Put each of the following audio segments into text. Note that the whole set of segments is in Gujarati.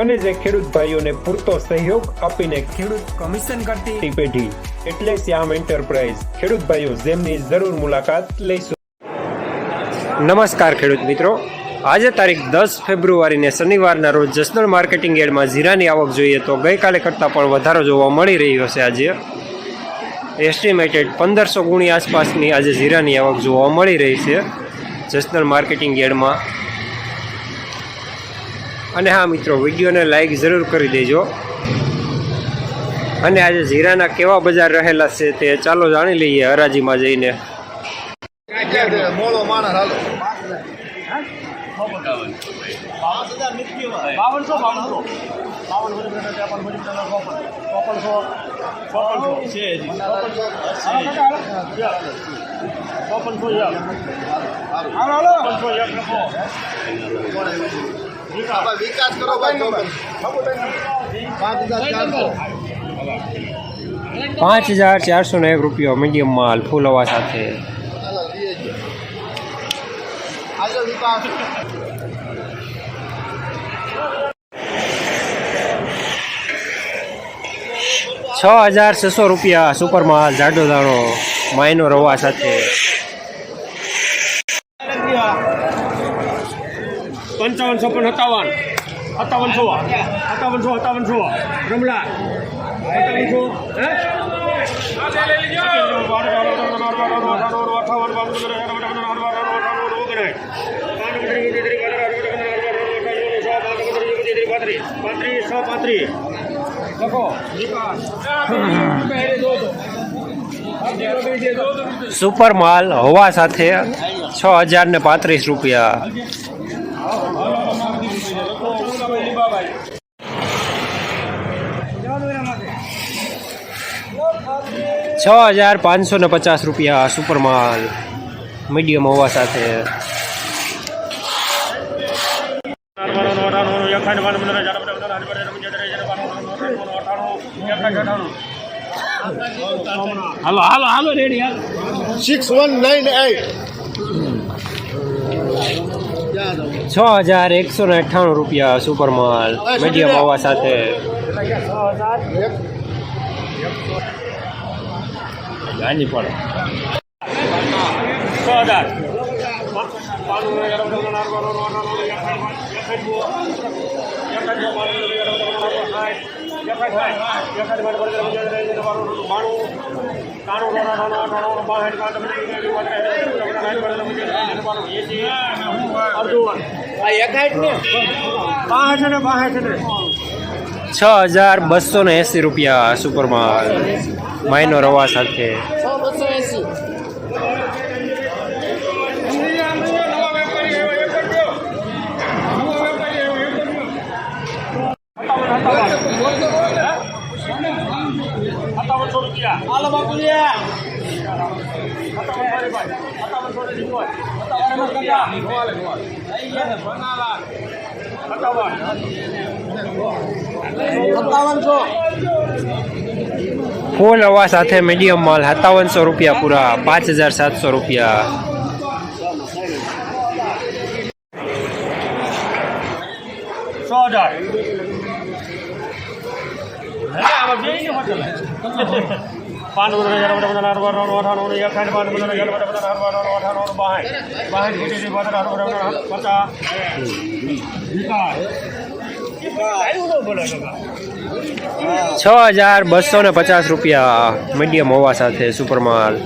અને જે ખેડૂત ભાઈઓને પૂરતો સહયોગ આપીને ખેડૂત કમિશન કરતી પેઢી એટલે શ્યામ એન્ટરપ્રાઇઝ ખેડૂત ભાઈઓ જેમની જરૂર મુલાકાત લઈશું. નમસ્કાર ખેડૂત મિત્રો. આજે તારીખ દસ ફેબ્રુઆરીને શનિવારના રોજ જસદણ માર્કેટિંગ યાર્ડમાં જીરાની આવક જોઈએ તો ગઈકાલે કરતાં પણ વધારો જોવા મળી રહ્યો છે આજે. એસ્ટિમેટેડ પંદરસો ગુણી આસપાસની આજે જીરાની આવક જોવા મળી રહી છે. જસદણ માર્કેટિંગ યાર્ડમાં અને હા મિત્રો, વિડીયોને લાઇક જરૂર કરી દેજો. અને આજે જીરાના કેવા બજાર રહેલા છે તે ચાલો જાણી લઈએ હરાજીમાં જઈને. મોળો વિકાસ. કરો પાંચ હજાર ચારસો. ને એક રૂપિયો મીડિયમ માલ ફૂલ હવા સાથે છ હજાર છસો રૂપિયા સુપર માલ જાડો દાણો માયનો રવા સાથે. પંચાવન, છપ્પન, સત્તાવન. સત્તાવનસો સત્તાવનસો સત્તાવનસો રમલા. હે પાંત્રીસો પાંત્રીસ લખો સુપર માલ હવા સાથે છ હજાર ને પાંત્રીસ રૂપિયા. છ હજાર પાંચસો ને પચાસ રૂપિયા સુપર માલ મીડિયમ હવા સાથે હાલો હાલો હાલો રેડી હાલો સિક્સ વન નાઇન એટ છ હજાર એકસો ને અઠ્ઠાણું રૂપિયા સુપર માલ મીડિયમ હવા સાથે. ગાંધી પણ. છ હજાર. છ હજાર બસો ને એંસી રૂપિયા સુપરમાં માઇનો રવા સાથે. રૂપિયા હાલો સત્તાવનસો ફૂલ હવા સાથે મીડિયમ માલ સત્તાવનસો રૂપિયા પૂરા પાંચ હજાર સાતસો રૂપિયા. સો હજાર. પાંચ બધા હજાર બધા બધા હરવા રોડ અઠાણું એક સાઠ પાંચ બધા હજાર બધા બધા હરવા રોડ અઠાણું બાય બાય ગીટી બધા હરવા રોડ પચાસ છ હજાર બસો ને પચાસ રૂપિયા મીડિયમ હોવા સાથે સુપર માલ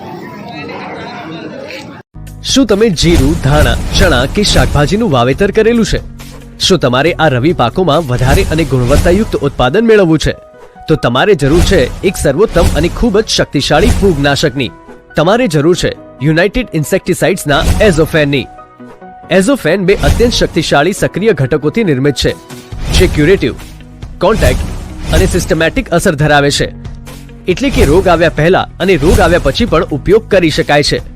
શું તમે જીરું, ધાણા, ચણા કે શાકભાજીનું વાવેતર કરેલું છે? શું તમારે આ રવિ પાકોમાં વધારે અને ગુણવત્તાયુક્ત ઉત્પાદન મેળવવું છે? તો તમારે જરૂર છે એક સર્વોત્તમ અને ખૂબ જ શક્તિશાળી ફૂગનાશકની. તમારે જરૂર છે યુનાઇટેડ ઇન્સેક્ટિસાઇડ્સના એઝોફેનની. એઝોફેન બે અત્યંત શક્તિશાળી સક્રિય ઘટકોથી નિર્મિત છે, જે ક્યુરેટિવ, કોન્ટેક્ટ અને સિસ્ટમેટિક અસર ધરાવે છે. એટલે કે રોગ આવ્યા પહેલા અને રોગ આવ્યા પછી પણ ઉપયોગ કરી શકાય છે.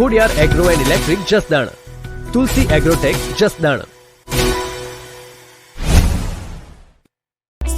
Khodiyar agro and electric Jasdan Tulsi agrotech Jasdan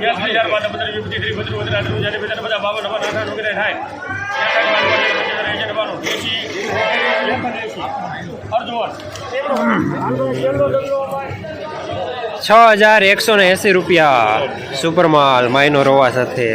yes હજાર બાદ પંદર વીસ પચીસ ત્રીસ બત્રીસ બત્રીસ આઠ હજાર બધા બધા બાવન નવા અઠાવન વગેરે થાય છ હજાર એકસો ને એસી રૂપિયા સુપરમાલ માઇનો રોવા સાથે.